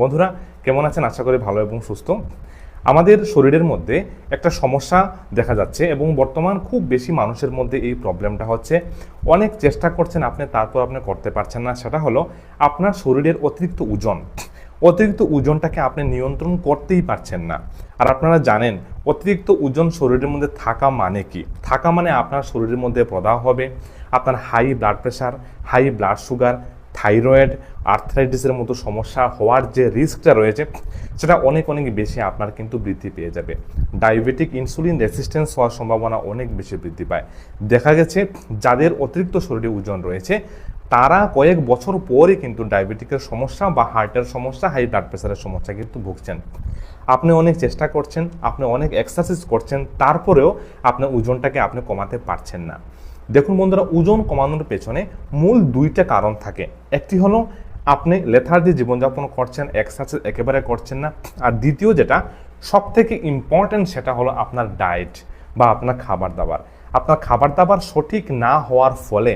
বন্ধুরা, কেমন আছেন? আশা করি ভালো এবং সুস্থ। আমাদের শরীরের মধ্যে একটা সমস্যা দেখা যাচ্ছে এবং বর্তমান খুব বেশি মানুষের মধ্যে এই প্রবলেমটা হচ্ছে। অনেক চেষ্টা করছেন আপনি, তারপর আপনি করতে পারছেন না। সেটা হলো আপনার শরীরের অতিরিক্ত ওজন। অতিরিক্ত ওজনটাকে আপনি নিয়ন্ত্রণ করতেই পারছেন না। আর আপনারা জানেন, অতিরিক্ত ওজন শরীরের মধ্যে থাকা মানে কি? থাকা মানে আপনার শরীরের মধ্যে প্রদাহ হবে, আপনার high blood pressure high blood sugar thyroid আর্থ্রাইটিসের মতো সমস্যা হওয়ার যে রিস্কটা রয়েছে, সেটা অনেক অনেক বেশি আপনার কিন্তু বৃদ্ধি পেয়ে যাবে। ডায়াবেটিক ইনসুলিন রেসিস্ট্যান্স হওয়ার সম্ভাবনা অনেক বেশি বৃদ্ধি পায়। দেখা গেছে, যাদের অতিরিক্ত শরীরে ওজন রয়েছে, তারা কয়েক বছর পরে কিন্তু ডায়াবেটিকের সমস্যা বা হার্টের সমস্যা, হাই ব্লাড প্রেশারের সমস্যা কিন্তু ভুগছেন। আপনি অনেক চেষ্টা করছেন, আপনি অনেক এক্সারসাইজ করছেন, তারপরেও আপনার ওজনটাকে আপনি কমাতে পারছেন না। দেখুন বন্ধুরা, ওজন কমানোর পেছনে মূল দুইটা কারণ থাকে। একটি হলো, আপনি লেথার্জি জীবনযাপন করছেন এক্সারসাইজ একেবারে করছেন না। আর দ্বিতীয় যেটা সব থেকে ইম্পর্ট্যান্ট সেটা হলো আপনার ডায়েট বা আপনার খাবার দাবার। আপনার খাবার দাবার সঠিক না হওয়ার ফলে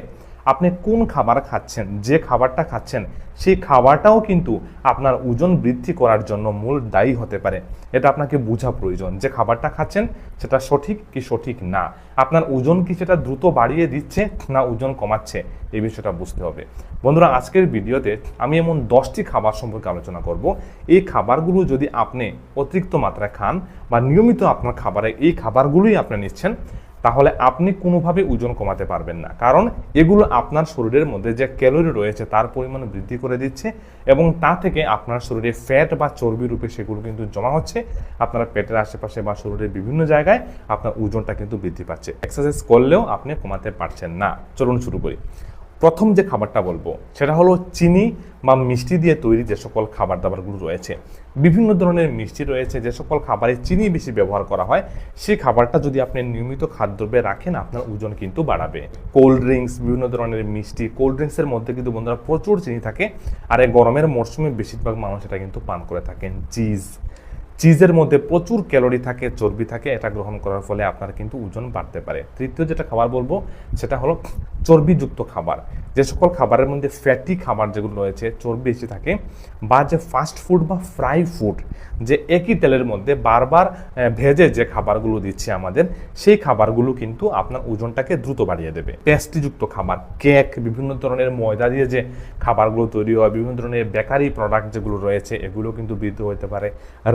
আপনি কোন খাবার খাচ্ছেন, যে খাবারটা খাচ্ছেন, সেই খাবারটাও কিন্তু আপনার ওজন বৃদ্ধি করার জন্য মূল দায়ী হতে পারে। এটা আপনাকে বোঝা প্রয়োজন যে খাবারটা খাচ্ছেন সেটা সঠিক কি সঠিক না। আপনার ওজন কি সেটা দ্রুত বাড়িয়ে দিচ্ছে না ওজন কমাচ্ছে, এই বিষয়টা বুঝতে হবে। বন্ধুরা, আজকের ভিডিওতে আমি এমন দশটি খাবার সম্পর্কে আলোচনা করব। এই খাবারগুলো যদি আপনি অতিরিক্ত মাত্রায় খান বা নিয়মিত আপনার খাবারে এই খাবারগুলোই আপনি নিচ্ছেন তাহলে আপনি কোনোভাবে ওজন কমাতে পারবেন না। কারণ এগুলো আপনার শরীরের মধ্যে যে ক্যালোরি রয়েছে তার পরিমাণ বৃদ্ধি করে দিচ্ছে এবং তা থেকে আপনার শরীরে ফ্যাট বা চর্বি রূপে সেগুলো কিন্তু জমা হচ্ছে। আপনার পেটের আশেপাশে বা শরীরের বিভিন্ন জায়গায় আপনার ওজনটা কিন্তু বৃদ্ধি পাচ্ছে। এক্সারসাইজ করলেও আপনি কমাতে পারছেন না। চলুন শুরু করি। প্রথম যে খাবারটা বলব, সেটা হলো চিনি বা মিষ্টি দিয়ে তৈরি যে সকল খাবার দাবারগুলো রয়েছে। বিভিন্ন ধরনের মিষ্টি রয়েছে, যে সকল খাবারে চিনি বেশি ব্যবহার করা হয়, সেই খাবারটা যদি আপনি নিয়মিত খাদ্যদ্রব্যে রাখেন, আপনার ওজন কিন্তু বাড়াবে। কোল্ড ড্রিঙ্কস, বিভিন্ন ধরনের মিষ্টি, কোল্ড ড্রিঙ্কসের মধ্যে কিন্তু বন্ধুরা প্রচুর চিনি থাকে, আর এই গরমের মরশুমে বেশিরভাগ মানুষ এটা কিন্তু পান করে থাকেন। চিজ। চিজের মধ্যে প্রচুর ক্যালোরি থাকে, চর্বি থাকে, এটা গ্রহণ করার ফলে আপনার কিন্তু ওজন বাড়তে পারে। তৃতীয় যেটা খাবার বলব, সেটা হলো চর্বিযুক্ত খাবার। যে সকল খাবারের মধ্যে ফ্যাটি খাবার যেগুলো রয়েছে, চর্বি বেশি থাকে বা যে ফাস্ট ফুড বা ফ্রাই ফুড যে একই তেলের মধ্যে বারবার ভেজে যে খাবারগুলো দিচ্ছে আমাদের, সেই খাবারগুলো কিন্তু আপনার ওজনটাকে দ্রুত বাড়িয়ে দেবে। পেস্ট্রিযুক্ত খাবার কেক বিভিন্ন ধরনের ময়দা দিয়ে যে খাবারগুলো তৈরি হয়, বিভিন্ন ধরনের বেকারি প্রোডাক্ট যেগুলো রয়েছে, এগুলো কিন্তু বৃদ্ধি হতে পারে।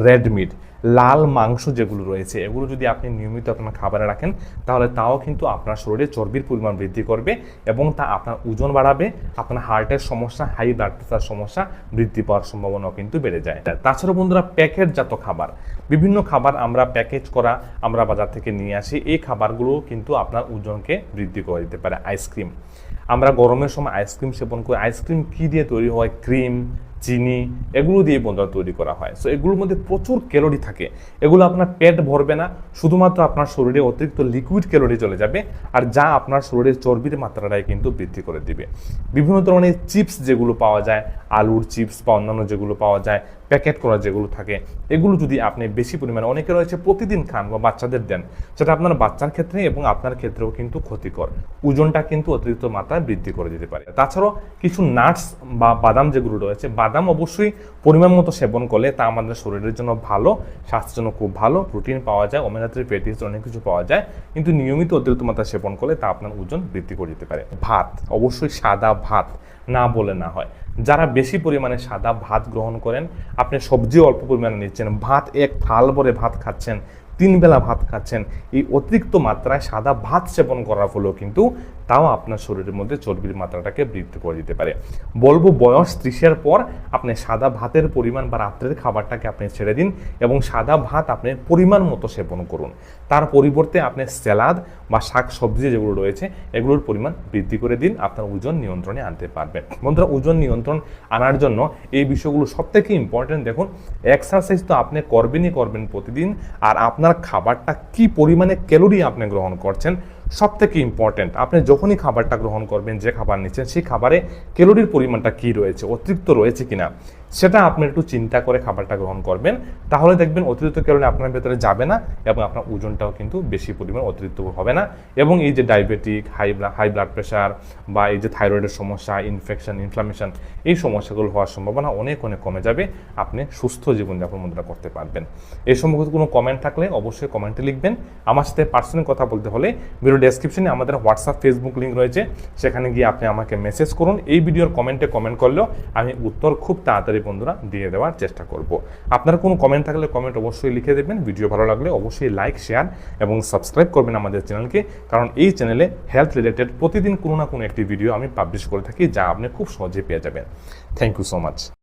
রেড মিট লাল মাংস যেগুলো রয়েছে, এগুলো যদি আপনি নিয়মিত আপনার খাবারে রাখেন, তাহলে তাও কিন্তু আপনার শরীরে চর্বির পরিমাণ বৃদ্ধি করবে এবং তা আপনার ওজন বাড়াবে, আপনার হার্টের সমস্যা হাই ব্লাড প্রেশার সমস্যা বৃদ্ধি পাওয়ার সম্ভাবনাও কিন্তু বেড়ে যায়। তাছাড়া বন্ধুরা প্যাকেটজাত খাবার। বিভিন্ন খাবার আমরা প্যাকেজ করা আমরা বাজার থেকে নিয়ে আসি, এই খাবারগুলো কিন্তু আপনার ওজনকে বৃদ্ধি করে দিতে পারে। আইসক্রিম আমরা গরমের সময় আইসক্রিম সেবন করি। আইসক্রিম কী দিয়ে তৈরি হয়? ক্রিম চিনি, এগুলো দিয়ে বন্ধুরা তৈরি করা হয়। সো এগুলোর মধ্যে প্রচুর ক্যালোরি থাকে। এগুলো আপনার পেট ভরবে না, শুধুমাত্র আপনার শরীরে অতিরিক্ত লিকুইড ক্যালোরি চলে যাবে আর যা আপনার শরীরের চর্বির মাত্রাটাই কিন্তু বৃদ্ধি করে দিবে। বিভিন্ন ধরনের চিপস যেগুলো পাওয়া যায়, আলুর চিপস বা অন্যান্য যেগুলো পাওয়া যায় প্যাকেট করা যেগুলো থাকে, এগুলো যদি আপনি বেশি পরিমাণে, অনেকে রয়েছে প্রতিদিন খান বা বাচ্চাদের দেন, সেটা আপনার বাচ্চার ক্ষেত্রে এবং আপনার ক্ষেত্রেও কিন্তু ক্ষতিকর। ওজনটা কিন্তু অতিরিক্ত মাত্রায় বৃদ্ধি করে দিতে পারে। তাছাড়াও কিছু নাটস বা বাদাম যেগুলো রয়েছে, বাদাম অবশ্যই পরিমাণ মতো সেবন করলে তা আমাদের শরীরের জন্য ভালো, স্বাস্থ্যের জন্য খুব ভালো প্রোটিন পাওয়া যায় ওমেগা থ্রি অনেক কিছু পাওয়া যায়, কিন্তু নিয়মিত অতিরিক্ত মাত্রা সেবন করলে তা আপনার ওজন বৃদ্ধি করে দিতে পারে। ভাত, অবশ্যই সাদা ভাত। না বলে না হয়। যারা বেশি পরিমাণে সাদা ভাত গ্রহণ করেন, আপনি সবজি অল্প পরিমাণে নিচ্ছেন। ভাত এক থাল ভরে ভাত খাচ্ছেন। তিন বেলা ভাত খাচ্ছেন। এই অতিরিক্ত মাত্রায় সাদা ভাত সেবন করার ফলেও কিন্তু তাও আপনার শরীরের মধ্যে চর্বির মাত্রাটাকে বৃদ্ধি করে দিতে পারে। বলব বয়স ত্রিশের পর আপনি সাদা ভাতের পরিমাণ বা রাত্রের খাবারটাকে আপনি ছেড়ে দিন এবং সাদা ভাত আপনি পরিমাণ মতো সেবন করুন। তার পরিবর্তে আপনি স্যালাদ বা শাক সবজি যেগুলো রয়েছে, এগুলোর পরিমাণ বৃদ্ধি করে দিন। আপনার ওজন নিয়ন্ত্রণে আনতে পারবেন। বন্ধুরা, ওজন নিয়ন্ত্রণ আনার জন্য এই বিষয়গুলো সব থেকে ইম্পর্টেন্ট দেখুন এক্সারসাইজ তো আপনি করবেনই করবেন প্রতিদিন। আর আপনার খাবারটা কি পরিমাণে ক্যালোরি আপনি গ্রহণ করছেন সব থেকে ইম্পর্টেন্ট আপনি যখনই খাবারটা গ্রহণ করবেন, যে খাবার নিচ্ছেন, সেই খাবারে ক্যালোরির পরিমাণটা কি রয়েছে, অতিরিক্ত রয়েছে কিনা। সেটা আপনি একটু চিন্তা করে খাবারটা গ্রহণ করবেন। তাহলে দেখবেন অতিরিক্ত ক্যালোরি আপনার ভেতরে যাবে না এবং আপনার ওজনটাও কিন্তু বেশি পরিমাণ অতিরিক্ত হবে না। এবং এই যে diabetic high high blood pressure বা এই যে থাইরয়েডের সমস্যা ইনফেকশন ইনফ্লামেশন এই সমস্যাগুলো হওয়ার সম্ভাবনা অনেক অনেক কমে যাবে। আপনি সুস্থ জীবনযাপন মুদ্রা করতে পারবেন। এই সম্পর্কিত কোনো কমেন্ট থাকলে অবশ্যই কমেন্টে লিখবেন। আমার সাথে পার্সোনাল কথা বলতে হলে ভিডিও ডেসক্রিপশনে আমাদের হোয়াটসঅ্যাপ ফেসবুক লিঙ্ক রয়েছে। সেখানে গিয়ে আপনি আমাকে মেসেজ করুন। এই ভিডিওর কমেন্টে কমেন্ট করলেও আমি উত্তর খুব তাড়াতাড়ি বন্ধুরা, দিয়ে দেওয়ার চেষ্টা করব। আপনার কোনো কমেন্ট থাকলে কমেন্ট অবশ্যই লিখে দেবেন। ভিডিও ভালো লাগলে অবশ্যই লাইক শেয়ার এবং সাবস্ক্রাইব করবেন আমাদের চ্যানেলকে। কারণ এই চ্যানেলে হেলথ রিলেটেড প্রতিদিন কোনো না কোনো একটি ভিডিও আমি পাবলিশ করে থাকি, যা আপনি খুব সহজে পেয়ে যাবেন। Thank you so much